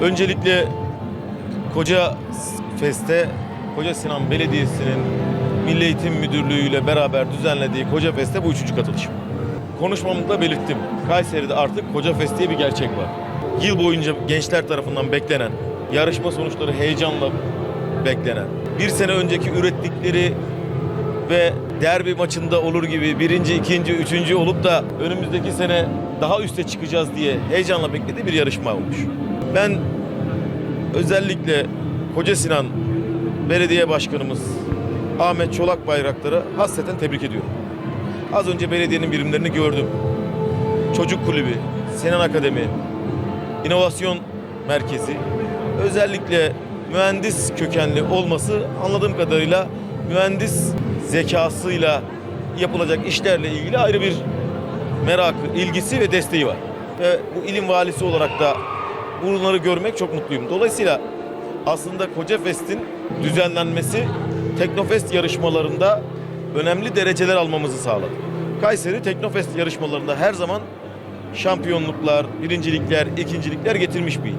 Öncelikle Koca Fest'te Koca Sinan Belediyesi'nin Milli Eğitim Müdürlüğü ile beraber düzenlediği Koca Fest'te bu üçüncü katılışım. Konuşmamda belirttim. Kayseri'de artık Koca Fest diye bir gerçek var. Yıl boyunca gençler tarafından beklenen, yarışma sonuçları heyecanla beklenen, bir sene önceki ürettikleri ve derbi maçında olur gibi birinci, ikinci, üçüncü olup da önümüzdeki sene daha üste çıkacağız diye heyecanla beklediği bir yarışma olmuş. Ben özellikle Koca Sinan Belediye Başkanımız Ahmet Çolak Bayraktar'ı hasreten tebrik ediyorum. Az önce belediyenin birimlerini gördüm. Çocuk Kulübü, Sinan Akademi, İnovasyon Merkezi, özellikle mühendis kökenli olması anladığım kadarıyla mühendis zekasıyla yapılacak işlerle ilgili ayrı bir merakı, ilgisi ve desteği var. Ve bu ilim valisi olarak da bunları görmek çok mutluyum. Dolayısıyla aslında Koca Fest'in düzenlenmesi Teknofest yarışmalarında önemli dereceler almamızı sağladı. Kayseri Teknofest yarışmalarında her zaman şampiyonluklar, birincilikler, ikincilikler getirmiş bir.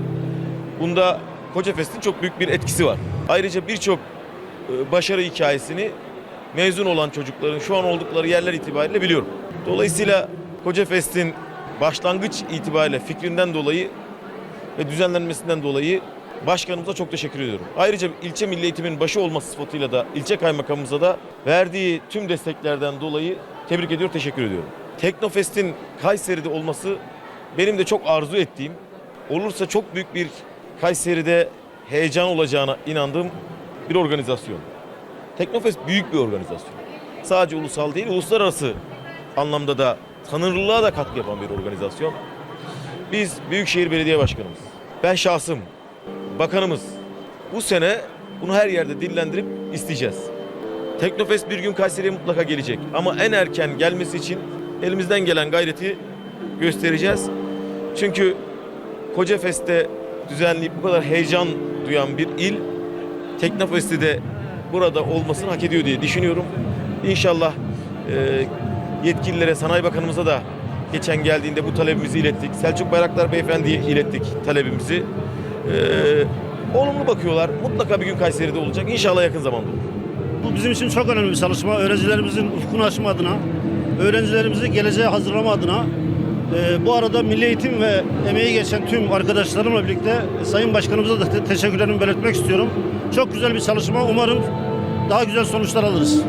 Bunda Koca Fest'in çok büyük bir etkisi var. Ayrıca birçok e, başarı hikayesini mezun olan çocukların şu an oldukları yerler itibariyle biliyorum. Dolayısıyla Koca Fest'in başlangıç itibariyle fikrinden dolayı ve düzenlenmesinden dolayı başkanımıza çok teşekkür ediyorum. Ayrıca ilçe milli eğitimin başı olması sıfatıyla da ilçe kaymakamımıza da verdiği tüm desteklerden dolayı tebrik ediyor, teşekkür ediyorum. Teknofest'in Kayseri'de olması benim de çok arzu ettiğim, olursa çok büyük bir Kayseri'de heyecan olacağına inandığım bir organizasyon. Teknofest büyük bir organizasyon. Sadece ulusal değil, uluslararası anlamda da tanınırlığa da katkı yapan bir organizasyon. Biz Büyükşehir Belediye Başkanımız, ben şahsım, bakanımız bu sene bunu her yerde dillendirip isteyeceğiz. Teknofest bir gün Kayseri'ye mutlaka gelecek. Ama en erken gelmesi için elimizden gelen gayreti göstereceğiz. Çünkü Koca Fest'te düzenleyip bu kadar heyecan duyan bir il Teknofest'te de burada olmasını hak ediyor diye düşünüyorum. İnşallah e, yetkililere, Sanayi Bakanımıza da geçen geldiğinde bu talebimizi ilettik. Selçuk Bayraktar Beyefendi'ye ilettik talebimizi. E, olumlu bakıyorlar. Mutlaka bir gün Kayseri'de olacak. İnşallah yakın zamanda olur. Bu bizim için çok önemli bir çalışma. Öğrencilerimizin ufkunu açma adına, öğrencilerimizi geleceğe hazırlama adına. e, bu arada Milli Eğitim ve emeği geçen tüm arkadaşlarımla birlikte Sayın Başkanımıza da te- teşekkürlerimi belirtmek istiyorum. Çok güzel bir çalışma. Umarım daha güzel sonuçlar alırız.